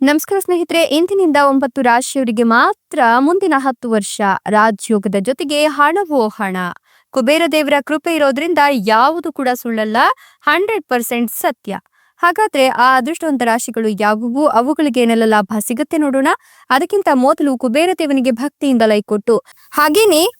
ನಮಸ್ಕಾರ ಸ್ನೇಹಿತರೆ, ಇಂದಿನಿಂದ ಒಂಬತ್ತು ರಾಶಿಯವರಿಗೆ ಮಾತ್ರ ಮುಂದಿನ ಹತ್ತು ವರ್ಷ ರಾಜ್ಯೋಗದ ಜೊತೆಗೆ ಹಣವೋ ಹಣ. ಕುಬೇರ ದೇವರ ಕೃಪೆ ಇರೋದ್ರಿಂದ ಯಾವುದು ಕೂಡ ಸುಳ್ಳಲ್ಲ, ಹಂಡ್ರೆಡ್ ಪರ್ಸೆಂಟ್ ಸತ್ಯ. ಹಾಗಾದ್ರೆ ಆ ಅದೃಷ್ಟವಂತ ರಾಶಿಗಳು ಯಾವುವು? ಅವುಗಳಿಗೆ ಏನೆಲ್ಲ ಲಾಭ ಸಿಗುತ್ತೆ ನೋಡೋಣ. ಅದಕ್ಕಿಂತ ಮೊದಲು ಕುಬೇರ ದೇವನಿಗೆ ಭಕ್ತಿಯಿಂದ ಲೈಕ್ ಕೊಟ್ಟು, ಹಾಗೇನೆ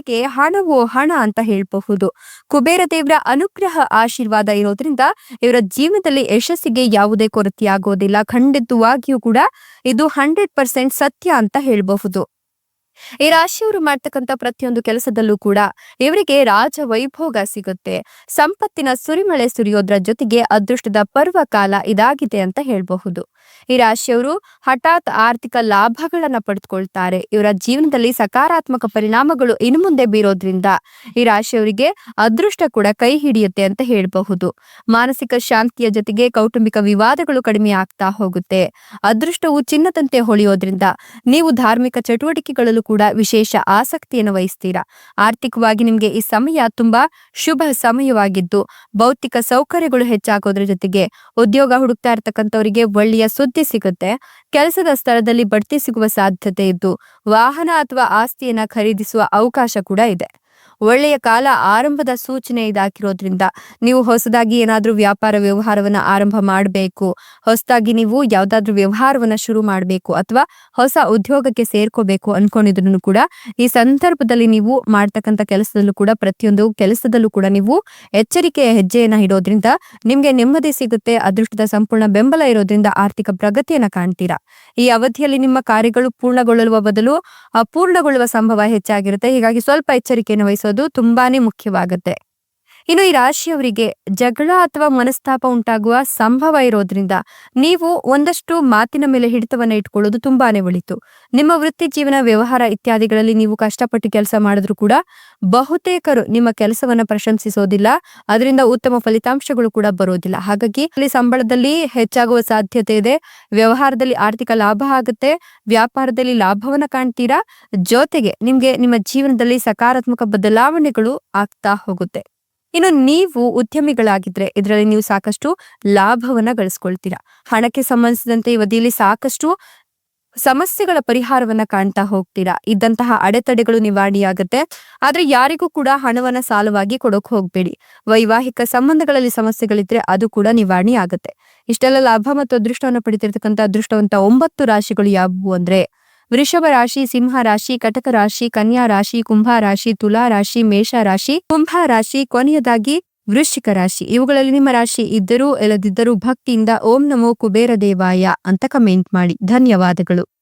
ಜೊತೆಗೆ ಹಣವೋ ಹಣ ಅಂತ ಹೇಳಬಹುದು. ಕುಬೇರ ದೇವರ ಅನುಗ್ರಹ ಆಶೀರ್ವಾದ ಇರೋದ್ರಿಂದ ಇವರ ಜೀವನದಲ್ಲಿ ಯಶಸ್ಸಿಗೆ ಯಾವುದೇ ಕೊರತೆ ಆಗೋದಿಲ್ಲ ಖಂಡಿತವಾಗಿಯೂ ಕೂಡ ಇದು ಹಂಡ್ರೆಡ್ ಪರ್ಸೆಂಟ್ ಸತ್ಯ ಅಂತ ಹೇಳಬಹುದು. ಈ ರಾಶಿಯವರು ಮಾಡ್ತಕ್ಕಂಥ ಪ್ರತಿಯೊಂದು ಕೆಲಸದಲ್ಲೂ ಕೂಡ ಇವರಿಗೆ ರಾಜ ವೈಭೋಗ ಸಿಗುತ್ತೆ. ಸಂಪತ್ತಿನ ಸುರಿಮಳೆ ಸುರಿಯೋದ್ರ ಜೊತೆಗೆ ಅದೃಷ್ಟದ ಪರ್ವ ಕಾಲ ಇದಾಗಿದೆ ಅಂತ ಹೇಳಬಹುದು. ಈ ರಾಶಿಯವರು ಹಠಾತ್ ಆರ್ಥಿಕ ಲಾಭಗಳನ್ನ ಪಡೆದುಕೊಳ್ತಾರೆ ಇವರ ಜೀವನದಲ್ಲಿ ಸಕಾರಾತ್ಮಕ ಪರಿಣಾಮಗಳು ಇನ್ನು ಮುಂದೆ ಬೀರೋದ್ರಿಂದ ಈ ರಾಶಿಯವರಿಗೆ ಅದೃಷ್ಟ ಕೂಡ ಕೈ ಹಿಡಿಯುತ್ತೆ ಅಂತ ಹೇಳಬಹುದು. ಮಾನಸಿಕ ಶಾಂತಿಯ ಜೊತೆಗೆ ಕೌಟುಂಬಿಕ ವಿವಾದಗಳು ಕಡಿಮೆ ಆಗ್ತಾ ಹೋಗುತ್ತೆ. ಅದೃಷ್ಟವು ಚಿನ್ನದಂತೆ ಹೊಳೆಯೋದ್ರಿಂದ ನೀವು ಧಾರ್ಮಿಕ ಚಟುವಟಿಕೆಗಳಲ್ಲೂ ಕೂಡ ವಿಶೇಷ ಆಸಕ್ತಿಯನ್ನು ವಹಿಸ್ತೀರಾ. ಆರ್ಥಿಕವಾಗಿ ನಿಮ್ಗೆ ಈ ಸಮಯ ತುಂಬಾ ಶುಭ ಸಮಯವಾಗಿದ್ದು, ಭೌತಿಕ ಸೌಕರ್ಯಗಳು ಹೆಚ್ಚಾಗೋದ್ರ ಜೊತೆಗೆ ಉದ್ಯೋಗ ಹುಡುಕ್ತಾ ಇರ್ತಕ್ಕಂಥವರಿಗೆ ಒಳ್ಳೆಯ ಸುದ್ದಿ ಸಿಗುತ್ತೆ. ಕೆಲಸದ ಸ್ಥಳದಲ್ಲಿ ಬಡ್ತಿ ಸಿಗುವ ಸಾಧ್ಯತೆ ಇದ್ದು ವಾಹನ ಅಥವಾ ಆಸ್ತಿಯನ್ನ ಖರೀದಿಸುವ ಅವಕಾಶ ಕೂಡ ಇದೆ. ಒಳ್ಳೆಯ ಕಾಲ ಆರಂಭದ ಸೂಚನೆ ಇದಾಕಿರೋದ್ರಿಂದ ನೀವು ಹೊಸದಾಗಿ ಏನಾದ್ರೂ ವ್ಯಾಪಾರ ವ್ಯವಹಾರವನ್ನ ಆರಂಭ ಮಾಡಬೇಕು, ಹೊಸದಾಗಿ ನೀವು ಯಾವ್ದಾದ್ರು ವ್ಯವಹಾರವನ್ನ ಶುರು ಮಾಡಬೇಕು ಅಥವಾ ಹೊಸ ಉದ್ಯೋಗಕ್ಕೆ ಸೇರ್ಕೋಬೇಕು ಅನ್ಕೊಂಡಿದ್ರು ಕೂಡ ಈ ಸಂದರ್ಭದಲ್ಲಿ ನೀವು ಮಾಡ್ತಕ್ಕಂಥ ಕೆಲಸದಲ್ಲೂ ಕೂಡ ಪ್ರತಿಯೊಂದು ಕೆಲಸದಲ್ಲೂ ಕೂಡ ನೀವು ಎಚ್ಚರಿಕೆಯ ಹೆಜ್ಜೆಯನ್ನ ಇಡೋದ್ರಿಂದ ನಿಮ್ಗೆ ನೆಮ್ಮದಿ ಸಿಗುತ್ತೆ, ಅದೃಷ್ಟದ ಸಂಪೂರ್ಣ ಬೆಂಬಲ ಇರೋದ್ರಿಂದ ಆರ್ಥಿಕ ಪ್ರಗತಿಯನ್ನ ಕಾಣ್ತೀರಾ. ಈ ಅವಧಿಯಲ್ಲಿ ನಿಮ್ಮ ಕಾರ್ಯಗಳು ಪೂರ್ಣಗೊಳ್ಳುವ ಬದಲು ಅಪೂರ್ಣಗೊಳ್ಳುವ ಸಂಭವ ಹೆಚ್ಚಾಗಿರುತ್ತೆ, ಹೀಗಾಗಿ ಸ್ವಲ್ಪ ಎಚ್ಚರಿಕೆಯನ್ನು ವಹಿಸೋದು ತುಂಬಾನೇ ಮುಖ್ಯವಾಗುತ್ತೆ. ಇನ್ನು ಈ ರಾಶಿಯವರಿಗೆ ಜಗಳ ಅಥವಾ ಮನಸ್ತಾಪ ಉಂಟಾಗುವ ಸಂಭವ ಇರೋದ್ರಿಂದ ನೀವು ಒಂದಷ್ಟು ಮಾತಿನ ಮೇಲೆ ಹಿಡಿತವನ್ನ ಇಟ್ಕೊಳ್ಳೋದು ತುಂಬಾನೇ ಒಳಿತು. ನಿಮ್ಮ ವೃತ್ತಿ ಜೀವನ, ವ್ಯವಹಾರ ಇತ್ಯಾದಿಗಳಲ್ಲಿ ನೀವು ಕಷ್ಟಪಟ್ಟು ಕೆಲಸ ಮಾಡಿದ್ರು ಕೂಡ ಬಹುತೇಕರು ನಿಮ್ಮ ಕೆಲಸವನ್ನ ಪ್ರಶಂಸಿಸೋದಿಲ್ಲ, ಅದರಿಂದ ಉತ್ತಮ ಫಲಿತಾಂಶಗಳು ಕೂಡ ಬರೋದಿಲ್ಲ. ಹಾಗಾಗಿ ಅಲ್ಲಿ ಸಂಬಳದಲ್ಲಿ ಹೆಚ್ಚಾಗುವ ಸಾಧ್ಯತೆ ಇದೆ. ವ್ಯವಹಾರದಲ್ಲಿ ಆರ್ಥಿಕ ಲಾಭ ಆಗುತ್ತೆ. ವ್ಯಾಪಾರದಲ್ಲಿ ಲಾಭವನ್ನ ಕಾಣ್ತೀರಾ? ಜೊತೆಗೆ ನಿಮ್ಗೆ ನಿಮ್ಮ ಜೀವನದಲ್ಲಿ ಸಕಾರಾತ್ಮಕ ಬದಲಾವಣೆಗಳು ಆಗ್ತಾ ಹೋಗುತ್ತೆ. ಇನ್ನು ನೀವು ಉದ್ಯಮಿಗಳಾಗಿದ್ರೆ ಇದರಲ್ಲಿ ನೀವು ಸಾಕಷ್ಟು ಲಾಭವನ್ನ ಗಳಿಸ್ಕೊಳ್ತೀರಾ? ಹಣಕ್ಕೆ ಸಂಬಂಧಿಸಿದಂತೆ ಇವಧಿಯಲ್ಲಿ ಸಾಕಷ್ಟು ಸಮಸ್ಯೆಗಳ ಪರಿಹಾರವನ್ನ ಕಾಣ್ತಾ ಹೋಗ್ತೀರಾ? ಇದ್ದಂತಹ ಅಡೆತಡೆಗಳು ನಿವಾರಣೆಯಾಗುತ್ತೆ. ಆದ್ರೆ ಯಾರಿಗೂ ಕೂಡ ಹಣವನ್ನ ಸಾಲವಾಗಿ ಕೊಡೋಕ್ ಹೋಗ್ಬೇಡಿ. ವೈವಾಹಿಕ ಸಂಬಂಧಗಳಲ್ಲಿ ಸಮಸ್ಯೆಗಳಿದ್ರೆ ಅದು ಕೂಡ ನಿವಾರಣೆ ಆಗುತ್ತೆ ಇಷ್ಟೆಲ್ಲ ಲಾಭ ಮತ್ತು ಅದೃಷ್ಟವನ್ನು ಪಡಿತಿರ್ತಕ್ಕಂಥ ಅದೃಷ್ಟವಂತ ಒಂಬತ್ತು ರಾಶಿಗಳು ಯಾವುವು ಅಂದ್ರೆ ವೃಷಭ ರಾಶಿ, ಸಿಂಹ ರಾಶಿ, ಕಟಕ ರಾಶಿ, ಕನ್ಯಾ ರಾಶಿ, ಕುಂಭ ರಾಶಿ, ತುಲಾ ರಾಶಿ, ಮೇಷ ರಾಶಿ, ಕುಂಭ ರಾಶಿ ಕೊನೆಯದಾಗಿ ವೃಶ್ಚಿಕ ರಾಶಿ. ಇವುಗಳಲ್ಲಿ ನಿಮ್ಮ ರಾಶಿ ಇದ್ದರೂ, ಇಲ್ಲದಿದ್ದರೂ ಭಕ್ತಿಯಿಂದ ಓಂ ನಮೋ ಕುಬೇರ ದೇವಾಯ ಅಂತ ಕಮೆಂಟ್ ಮಾಡಿ. ಧನ್ಯವಾದಗಳು.